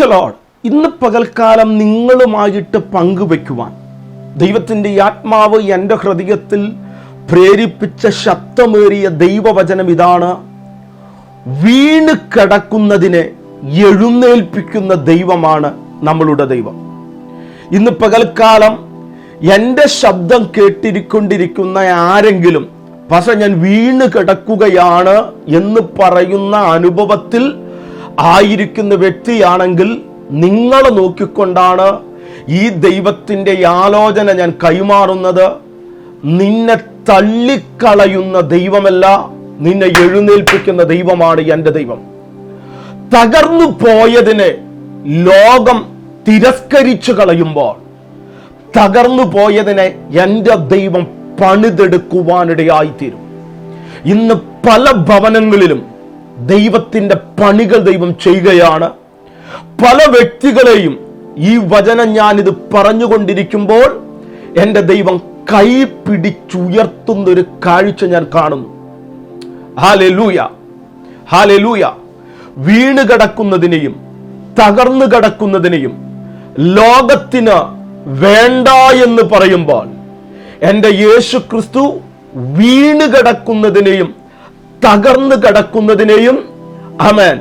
Price load ഇന്ന് പകൽക്കാലം നിങ്ങളുമായിട്ട് പങ്കുവെക്കുവാൻ. ദൈവത്തിന്റെ ആത്മാവ് എന്റെ ഹൃദയത്തിൽ പ്രേരിപ്പിച്ച ശബ്ദമേറിയ ദൈവവചനം ഇതാണ്. വീണ് കിടക്കുന്നതിനെ എഴുന്നേൽപ്പിക്കുന്ന ദൈവമാണ് നമ്മളുടെ ദൈവം. ഇന്ന് പകൽക്കാലം എന്റെ ശബ്ദം കേട്ടിരിക്കൊണ്ടിരിക്കുന്ന ആരെങ്കിലും പക്ഷെ ഞാൻ വീണ് കിടക്കുകയാണ് എന്ന് പറയുന്ന അനുഭവത്തിൽ ആയിരിക്കുന്ന വ്യക്തിയാണെങ്കിൽ നിങ്ങളെ നോക്കിക്കൊണ്ടാണ് ഈ ദൈവത്തിന്റെ ആലോചന ഞാൻ കൈമാറുന്നത്. നിന്നെ തള്ളിക്കളയുന്ന ദൈവമല്ല നിന്നെ എഴുന്നേൽപ്പിക്കുന്ന ദൈവമാണ് എന്റെ ദൈവം. തകർന്നു പോയതിനെ ലോകം തിരസ്കരിച്ചു കളയുമ്പോൾ തകർന്നു പോയതിനെ എന്റെ ദൈവം പണിതെടുക്കുവാനിടയായിത്തീരും. ഇന്ന് പല ഭവനങ്ങളിലും ദൈവത്തിന്റെ പണികൾ ദൈവം ചെയ്യുകയാണ്. പല വ്യക്തികളെയും ഈ വചനം ഞാനിത് പറഞ്ഞുകൊണ്ടിരിക്കുമ്പോൾ എന്റെ ദൈവം കൈ പിടിച്ചുയർത്തുന്ന ഒരു കാഴ്ച ഞാൻ കാണുന്നു. ഹാലെലൂയ ഹാലെലൂയ വീണ് കിടക്കുന്നതിനെയും തകർന്നു കിടക്കുന്നതിനെയും ലോകത്തിന് വേണ്ട എന്ന് പറയുമ്പോൾ എന്റെ യേശു ക്രിസ്തു വീണ് കിടക്കുന്നതിനെയും തകർന്നു കിടക്കുന്നതിനെയും അമേൻ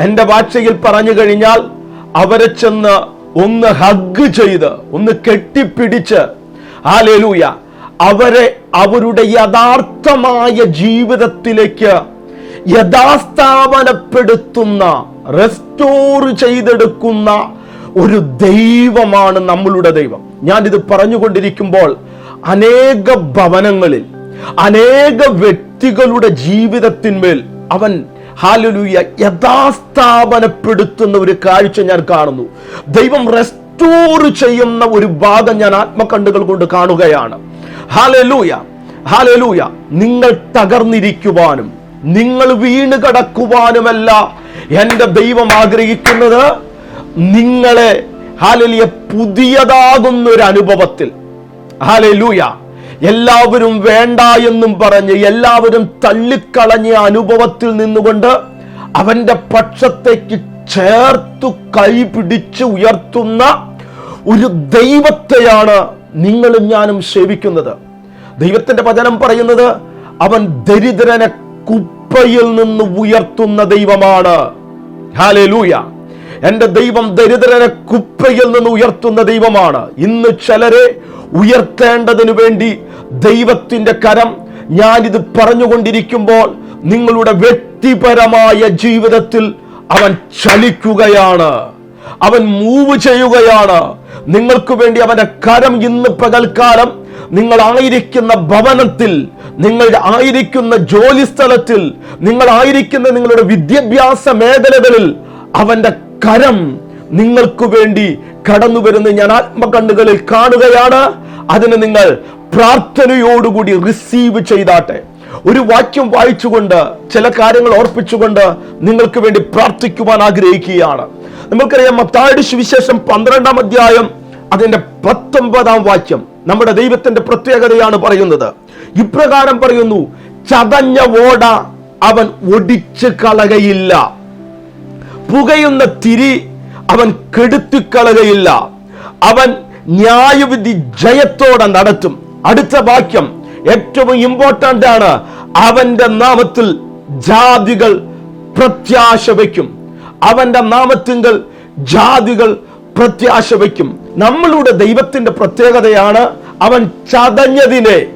എന്റെ ഭാഷയിൽ പറഞ്ഞു കഴിഞ്ഞാൽ അവരെ ചെന്ന് ഒന്ന് ഹഗ് ചെയ്ത് ഒന്ന് കെട്ടിപ്പിടിച്ച് ആലേലൂയ അവരെ അവരുടെ യഥാർത്ഥമായ ജീവിതത്തിലേക്ക് യഥാസ്ഥാപനപ്പെടുത്തുന്ന റെസ്റ്റോർ ചെയ്തെടുക്കുന്ന ഒരു ദൈവമാണ് നമ്മളുടെ ദൈവം. ഞാനിത് പറഞ്ഞുകൊണ്ടിരിക്കുമ്പോൾ അനേക ഭവനങ്ങളിൽ അനേക വ്യക്തികളുടെ ജീവിതത്തിന്മേൽ അവൻ ഹാലലൂയ യഥാസ്ഥാപനപ്പെടുത്തുന്ന ഒരു കാഴ്ച ഞാൻ കാണുന്നു. ദൈവം റെസ്റ്റോർ ചെയ്യുന്ന ഒരു ഭാഗം ഞാൻ ആത്മകണ്ണുകൾ കൊണ്ട് കാണുകയാണ്. ഹാലലൂയ ഹാലലൂയ നിങ്ങൾ തകർന്നിരിക്കുവാനും നിങ്ങൾ വീണ് കടക്കുവാനുമല്ല എന്റെ ദൈവം ആഗ്രഹിക്കുന്നത് നിങ്ങളെ ഹാലലിയ പുതിയതാകുന്ന ഒരു അനുഭവത്തിൽ ഹാലലൂയ എല്ലാവരും വേണ്ട എന്നും പറഞ്ഞ് എല്ലാവരും തള്ളിക്കളഞ്ഞ അനുഭവത്തിൽ നിന്നുകൊണ്ട് അവന്റെ പക്ഷത്തേക്ക് ചേർത്തു കൈ പിടിച്ച് ഉയർത്തുന്ന ഒരു ദൈവത്തെയാണ് നിങ്ങളും ഞാനും സേവിക്കുന്നത്. ദൈവത്തിന്റെ വചനം പറയുന്നത് അവൻ ദരിദ്രനെ കുപ്പയിൽ നിന്ന് ഉയർത്തുന്ന ദൈവമാണ്. ഹാലലൂയ എന്റെ ദൈവം ദരിദ്രരെ കുപ്പയിൽ നിന്ന് ഉയർത്തുന്ന ദൈവമാണ്. ഇന്ന് ചിലരെ ഉയർത്തേണ്ടതിനു വേണ്ടി ദൈവത്തിന്റെ കരം ഞാനിത് പറഞ്ഞുകൊണ്ടിരിക്കുമ്പോൾ നിങ്ങളുടെ വ്യക്തിപരമായ ജീവിതത്തിൽ അവൻ ചലിക്കുകയാണ്. അവൻ മൂവ് ചെയ്യുകയാണ്. നിങ്ങൾക്ക് വേണ്ടി അവന്റെ കരം ഇന്ന് പകൽക്കാലം നിങ്ങൾ ആയിരിക്കുന്ന ഭവനത്തിൽ നിങ്ങൾ ആയിരിക്കുന്ന ജോലി സ്ഥലത്തിൽ നിങ്ങൾ ആയിരിക്കുന്ന നിങ്ങളുടെ വിദ്യാഭ്യാസ മേഖലകളിൽ അവന്റെ കരം നിങ്ങൾക്ക് വേണ്ടി കടന്നു വരുന്ന ഞാൻ ആത്മകണ്ണുകളിൽ കാണുകയാണ്. അതിന് നിങ്ങൾ പ്രാർത്ഥനയോടുകൂടി റിസീവ് ചെയ്താട്ടെ. ഒരു വാക്യം വായിച്ചുകൊണ്ട് ചില കാര്യങ്ങൾ ഓർപ്പിച്ചുകൊണ്ട് നിങ്ങൾക്ക് വേണ്ടി പ്രാർത്ഥിക്കുവാൻ ആഗ്രഹിക്കുകയാണ്. നമുക്കറിയാം മത്തായുടെ സുവിശേഷം പന്ത്രണ്ടാം അധ്യായം അതിന്റെ പത്തൊമ്പതാം വാക്യം നമ്മുടെ ദൈവത്തിന്റെ പ്രത്യേകതയാണ് പറയുന്നത്. ഇപ്രകാരം പറയുന്നു ചതഞ്ഞ ഓട അവൻ ഒടിച്ചു കളകയില്ല. പുകയുന്ന തിരി അവൻ കെടുത്തിക്കളകയില്ല അവൻ ന്യായവിധി ജയത്തോടെ നടത്തും. അടുത്ത വാക്യം ഏറ്റവും ഇമ്പോർട്ടന്റ് ആണ്. അവന്റെ നാമത്തിൽ ജാതികൾ പ്രത്യാശ വയ്ക്കും. അവന്റെ നാമത്തിങ്കൽ ജാതികൾ പ്രത്യാശ വയ്ക്കും. നമ്മളുടെ ദൈവത്തിന്റെ പ്രത്യേകതയാണ് അവൻ ചതഞ്ഞതിനെ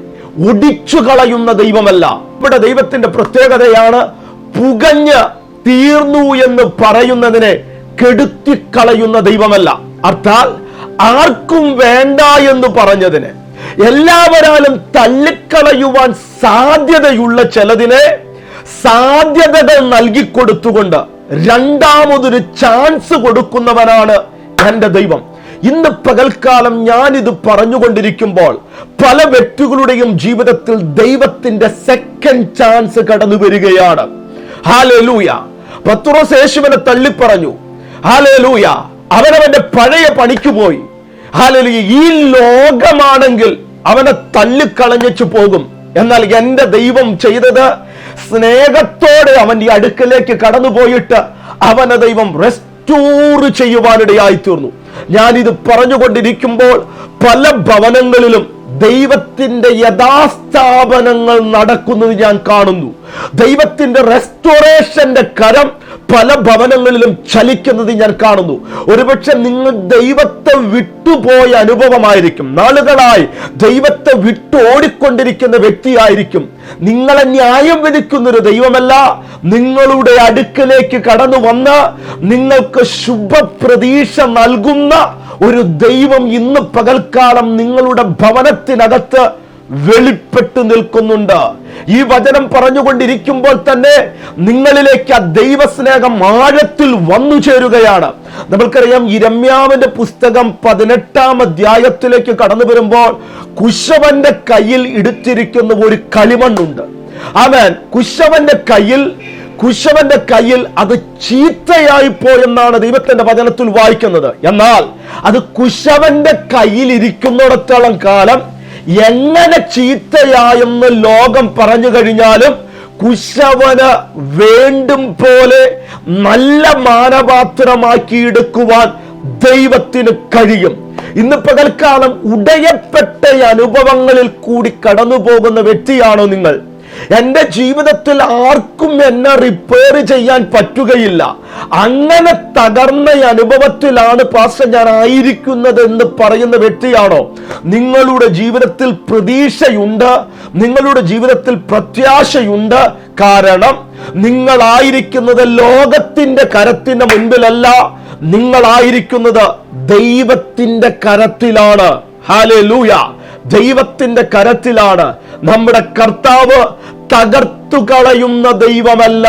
ഒടിച്ചു കളയുന്ന ദൈവമല്ല. ഇവിടെ ദൈവത്തിന്റെ പ്രത്യേകതയാണ് പുകഞ്ഞ് തീർന്നു എന്ന് പറയുന്നതിനെ കെടുത്തിക്കളയുന്ന ദൈവമല്ല. അർത്ഥാൽ ആർക്കും വേണ്ട എന്ന് പറഞ്ഞതിന് എല്ലാവരാലും തള്ളിക്കളയുവാൻ സാധ്യതയുള്ള ചിലതിനെ സാധ്യതകൾ നൽകിക്കൊടുത്തുകൊണ്ട് രണ്ടാമതൊരു ചാൻസ് കൊടുക്കുന്നവനാണ് എന്റെ ദൈവം. ഇന്ന് പകൽക്കാലം ഞാൻ ഇത് പറഞ്ഞുകൊണ്ടിരിക്കുമ്പോൾ പല വ്യക്തികളുടെയും ജീവിതത്തിൽ ദൈവത്തിന്റെ സെക്കൻഡ് ചാൻസ് കടന്നു വരികയാണ് ഹാലൂയ പത്തുറോസ് യേശുവിനെ തള്ളിപ്പറഞ്ഞു. ഹാലലൂയ അവനവന്റെ പഴയ പണിക്ക് പോയി. ഹാലലൂയ ഈ ലോകമാണെങ്കിൽ അവനെ തള്ളിക്കളഞ്ഞു പോകും. എന്നാൽ എന്റെ ദൈവം ചെയ്തത് സ്നേഹത്തോടെ അവന്റെ അടുക്കലേക്ക് കടന്നുപോയിട്ട് അവനെ ദൈവം റെസ്റ്റ് റെസ്റ്റോർ ചെയ്യുവാനിടയായി തീർന്നു ഞാനിത് പറഞ്ഞുകൊണ്ടിരിക്കുമ്പോൾ പല ഭവനങ്ങളിലും ദൈവത്തിന്റെ യഥാസ്ഥാപനങ്ങൾ നടക്കുന്നത് ഞാൻ കാണുന്നു. ദൈവത്തിന്റെ റെസ്റ്റോറേഷന്റെ കരം പല ഭവനങ്ങളിലും ചലിക്കുന്നത് ഞാൻ കാണുന്നു. ഒരുപക്ഷെ നിങ്ങൾ ദൈവത്തെ വിട്ടുപോയ അനുഭവമായിരിക്കും. നാളുകളായി ദൈവത്തെ വിട്ടു ഓടിക്കൊണ്ടിരിക്കുന്ന വ്യക്തിയായിരിക്കും. നിങ്ങളെ ന്യായം വിധിക്കുന്ന ഒരു ദൈവമല്ല. നിങ്ങളുടെ അടുക്കലേക്ക് കടന്നു വന്ന് നിങ്ങൾക്ക് ശുഭപ്രതീക്ഷ നൽകുന്ന ഒരു ദൈവം ഇന്ന് പകൽക്കാലം നിങ്ങളുടെ ഭവനത്തിനകത്ത് വെളിപ്പെട്ടു നിൽക്കുന്നുണ്ട്. ഈ വചനം പറഞ്ഞുകൊണ്ടിരിക്കുമ്പോൾ തന്നെ നിങ്ങളിലേക്ക് ആ ദൈവസ്നേഹം ആഴത്തിൽ വന്നു ചേരുകയാണ്. നമ്മൾക്കറിയാം ഇരമ്യാവിന്റെ പുസ്തകം പതിനെട്ടാം അധ്യായത്തിലേക്ക് കടന്നു വരുമ്പോൾ കുശവന്റെ കയ്യിൽ ഇടുത്തിരിക്കുന്ന ഒരു കളിമണ്ണുണ്ട്. അവൻ കുശവന്റെ കയ്യിൽ കുശവന്റെ കയ്യിൽ അത് ചീത്തയായി പോയെന്നാണ് ദൈവത്തിന്റെ വചനത്തിൽ വായിക്കുന്നത്. എന്നാൽ അത് കുശവന്റെ കയ്യിൽ ഇരിക്കുന്നിടത്തോളം കാലം എങ്ങനെ ചീത്തയായെന്ന് ലോകം പറഞ്ഞു കഴിഞ്ഞാലും കുശവന് വേണ്ടും പോലെ നല്ല മാനപാത്രമാക്കി എടുക്കുവാൻ ദൈവത്തിന് കഴിയും. ഇന്ന് പകൽക്കാലം ഉടയപ്പെട്ട അനുഭവങ്ങളിൽ കൂടി കടന്നു പോകുന്ന വ്യക്തിയാണോ നിങ്ങൾ? എന്റെ ജീവിതത്തിൽ ആർക്കും എന്നെ റിപ്പയർ ചെയ്യാൻ പറ്റുകയില്ല. അങ്ങനെ തകർന്ന അനുഭവത്തിലാണ് പാസ്റ്റർ ഞാൻ ആയിരിക്കുന്നത് എന്ന് പറയുന്ന വ്യക്തിയാണോ? നിങ്ങളുടെ ജീവിതത്തിൽ പ്രതീക്ഷയുണ്ട് നിങ്ങളുടെ ജീവിതത്തിൽ പ്രത്യാശയുണ്ട്. കാരണം നിങ്ങളായിരിക്കുന്നത് ലോകത്തിന്റെ കരത്തിന്റെ മുൻപിലല്ല നിങ്ങളായിരിക്കുന്നത് ദൈവത്തിന്റെ കരത്തിലാണ്. ഹാലേ ലൂയ ദൈവത്തിന്റെ കരത്തിലാണ്. നമ്മുടെ കർത്താവ് തകർത്തു കളയുന്ന ദൈവമല്ല.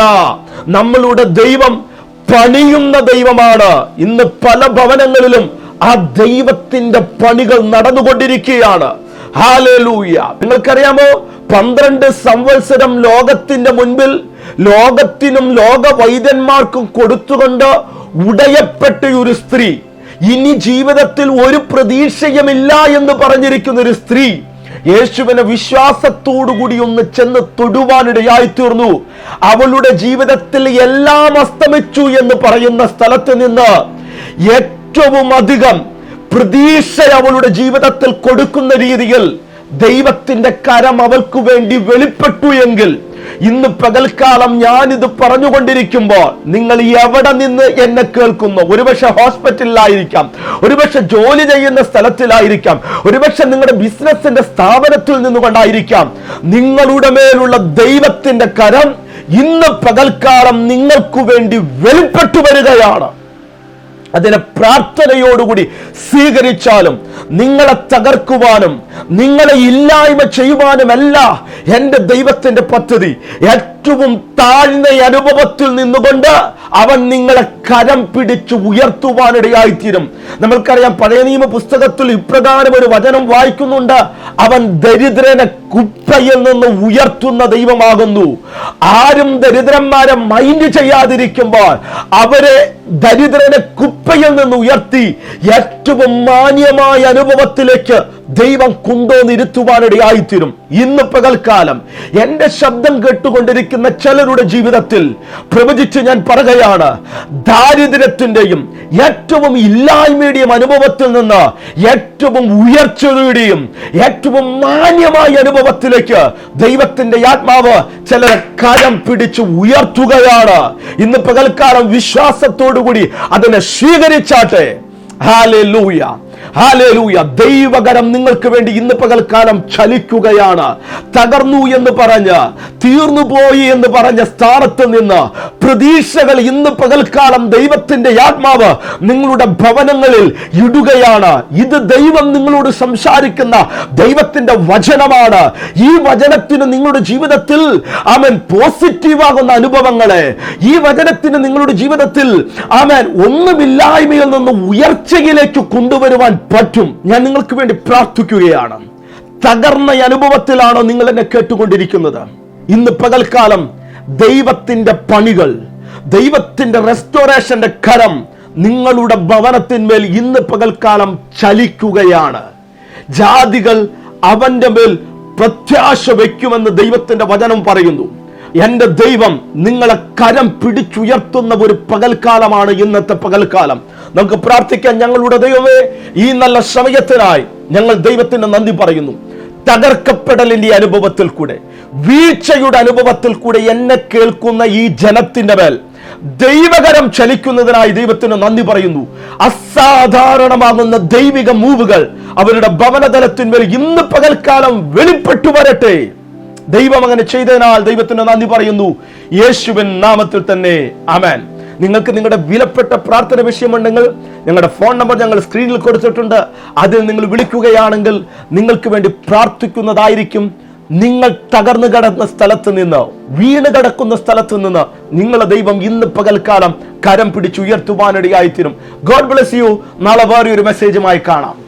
നമ്മളുടെ ദൈവം പണിയുന്ന ദൈവമാണ്. ഇന്ന് പല ഭവനങ്ങളിലും ആ ദൈവത്തിന്റെ പണികൾ നടന്നുകൊണ്ടിരിക്കുകയാണ്. ഹാലൂയ നിങ്ങൾക്കറിയാമോ? പന്ത്രണ്ട് സംവത്സരം ലോകത്തിന്റെ മുൻപിൽ ലോകത്തിനും ലോക വൈദ്യന്മാർക്കും കൊടുത്തുകൊണ്ട് ഉടയപ്പെട്ട ഒരു സ്ത്രീ. ഇനി ജീവിതത്തിൽ ഒരു പ്രതീക്ഷയുമില്ല എന്ന് പറഞ്ഞിരിക്കുന്ന ഒരു സ്ത്രീ യേശുവിനെ വിശ്വാസത്തോടുകൂടി ഒന്ന് ചെന്ന് തൊടുവാനിടയായി തീർന്നു അവളുടെ ജീവിതത്തിൽ എല്ലാം അസ്തമിച്ചു എന്ന് പറയുന്ന സ്ഥലത്ത് നിന്ന് ഏറ്റവും അധികം പ്രതീക്ഷ അവളുടെ ജീവിതത്തിൽ കൊടുക്കുന്ന രീതിയിൽ ദൈവത്തിന്റെ കരം അവൾക്ക് വേണ്ടി വെളിപ്പെട്ടു എങ്കിൽ ഇന്ന് പകൽക്കാലം ഞാനിത് പറഞ്ഞുകൊണ്ടിരിക്കുമ്പോൾ നിങ്ങൾ എവിടെ നിന്ന് എന്നെ കേൾക്കുന്നു? ഒരുപക്ഷെ ഹോസ്പിറ്റലിലായിരിക്കാം ഒരുപക്ഷെ ജോലി ചെയ്യുന്ന സ്ഥലത്തിലായിരിക്കാം ഒരുപക്ഷെ നിങ്ങളുടെ ബിസിനസിന്റെ സ്ഥാപനത്തിൽ നിന്നുകൊണ്ടായിരിക്കാം. നിങ്ങളുടെ മേലുള്ള ദൈവത്തിന്റെ കരം ഇന്ന് പകൽക്കാലം നിങ്ങൾക്കു വേണ്ടി വെളിപ്പെട്ടു വരികയാണ്. അതിനെ പ്രാർത്ഥനയോടുകൂടി സ്വീകരിച്ചാലും നിങ്ങളെ തകർക്കുവാനും നിങ്ങളെ ഇല്ലായ്മ ചെയ്യുവാനുമല്ല എന്റെ ദൈവത്തിന്റെ പദ്ധതി. ഏറ്റവും താഴ്ന്ന അനുഭവത്തിൽ നിന്നുകൊണ്ട് അവൻ നിങ്ങളെ കരം പിടിച്ച് ഉയർത്തുവാനിടയായിത്തീരും. നമ്മൾക്കറിയാം പഴയ നിയമ പുസ്തകത്തിൽ ഇപ്രകാരം ഒരു വചനം വായിക്കുന്നുണ്ട്. അവൻ ദരിദ്രനെ കുപ്പയിൽ നിന്ന് ഉയർത്തുന്ന ദൈവമാകുന്നു. ആരും ദരിദ്രന്മാരെ മൈൻഡ് ചെയ്യാതിരിക്കുമ്പോൾ അവരെ ദരിദ്രനെ കുപ്പയിൽ നിന്ന് ഉയർത്തി ഏറ്റവും മാന്യമായ അനുഭവത്തിലേക്ക് ദൈവം കുന്തോന്നിരുത്തുവാനിടയായിത്തീരും ഇന്ന് പകൽക്കാലം എന്റെ ശബ്ദം കേട്ടുകൊണ്ടിരിക്കുന്ന ചിലരുടെ ജീവിതത്തിൽ പ്രവചിച്ച് ഞാൻ പറയുകയാണ് ദാരിദ്ര്യത്തിന്റെയും ഏറ്റവും ഇല്ലായ്മയുടെയും അനുഭവത്തിൽ നിന്ന് ഏറ്റവും ഉയർച്ചയുടെയും ഏറ്റവും മാന്യമായ അനുഭവത്തിലേക്ക് ദൈവത്തിന്റെ ആത്മാവ് ചിലരെ കരം പിടിച്ച് ഉയർത്തുകയാണ്. ഇന്ന് പകൽക്കാലം വിശ്വാസത്തോടുകൂടി അതിനെ സ്വീകരിച്ചാട്ടെ. ഹാലൂയ ഹാലേലൂയ. ദൈവകരം നിങ്ങൾക്ക് വേണ്ടി ഇന്ന് പകൽക്കാലം ചലിക്കുകയാണ്. തകർന്നു എന്ന് പറഞ്ഞ് തീർന്നു പോയി എന്ന് പറഞ്ഞ സ്ഥാനത്ത് നിന്ന് പ്രതീക്ഷകൾ ഇന്ന് പകൽക്കാലം ദൈവത്തിന്റെ ആത്മാവ് നിങ്ങളുടെ ഭവനങ്ങളിൽ ഇടുകയാണ്. ഇത് ദൈവം നിങ്ങളോട് സംസാരിക്കുന്ന ദൈവത്തിന്റെ വചനമാണ്. ഈ വചനത്തിന് നിങ്ങളുടെ ജീവിതത്തിൽ അവൻ പോസിറ്റീവാകുന്ന അനുഭവങ്ങളെ. ഈ വചനത്തിന് നിങ്ങളുടെ ജീവിതത്തിൽ അവൻ ഒന്നുമില്ലായ്മയിൽ നിന്ന് ഉയർച്ചയിലേക്ക് കൊണ്ടുവരുവാൻ പറ്റും. ഞാൻ നിങ്ങൾക്ക് വേണ്ടി പ്രാർത്ഥിക്കുകയാണ്. തകർന്ന അനുഭവത്തിലാണോ നിങ്ങൾ എന്നെ കേട്ടുകൊണ്ടിരിക്കുന്നത്? ഇന്ന് പകൽക്കാലം ദൈവത്തിന്റെ പണികൾ ദൈവത്തിന്റെ റെസ്റ്റോറേഷന്റെ കരം നിങ്ങളുടെ ഭവനത്തിന്മേൽ ഇന്ന് പകൽക്കാലം ചലിക്കുകയാണ്. ജാതികൾ അവന്റെ മേൽ പ്രത്യാശ വയ്ക്കുമെന്ന് ദൈവത്തിന്റെ വചനം പറയുന്നു. എന്റെ ദൈവം നിങ്ങളെ കരം പിടിച്ചുയർത്തുന്ന ഒരു പകൽക്കാലമാണ് ഇന്നത്തെ പകൽക്കാലം. നമുക്ക് പ്രാർത്ഥിക്കാം ഞങ്ങളുടെ ദൈവമേ ഈ നല്ല സമയത്തിനായി ഞങ്ങൾ ദൈവത്തിന് നന്ദി പറയുന്നു. തകർക്കപ്പെടലിന്റെ അനുഭവത്തിൽ കൂടെ വീഴ്ചയുടെ അനുഭവത്തിൽ കൂടെ എന്നെ കേൾക്കുന്ന ഈ ജനത്തിന്റെ മേൽ ദൈവകരം ചലിക്കുന്നതിനായി ദൈവത്തിന് നന്ദി പറയുന്നു. അസാധാരണമാകുന്ന ദൈവിക മൂവുകൾ അവരുടെ ഭവനതലത്തിന്മേൽ ഇന്ന് പകൽക്കാലം വെളിപ്പെട്ടു വരട്ടെ. ദൈവം അങ്ങനെ ചെയ്തതിനാൽ ദൈവത്തിന് നന്ദി പറയുന്നു. യേശുവിൻ നാമത്തിൽ തന്നെ അമേൻ നിങ്ങൾക്ക് നിങ്ങളുടെ വിലപ്പെട്ട പ്രാർത്ഥന വിഷയമുണ്ടെങ്കിൽ ഞങ്ങളുടെ ഫോൺ നമ്പർ ഞങ്ങൾ സ്ക്രീനിൽ കൊടുത്തിട്ടുണ്ട്. അതിൽ നിങ്ങൾ വിളിക്കുകയാണെങ്കിൽ നിങ്ങൾക്ക് വേണ്ടി പ്രാർത്ഥിക്കുന്നതായിരിക്കും. നിങ്ങൾ തകർന്നു കിടക്കുന്ന സ്ഥലത്ത് നിന്ന് വീണ് കിടക്കുന്ന സ്ഥലത്ത് നിന്ന് നിങ്ങളെ ദൈവം ഇന്ന് പകൽക്കാലം കരം പിടിച്ചുയർത്തുവാനിടയായിത്തീരും ഗോഡ് ബ്ലെസ് യു നാളെ വേറെ ഒരു മെസ്സേജുമായി കാണാം.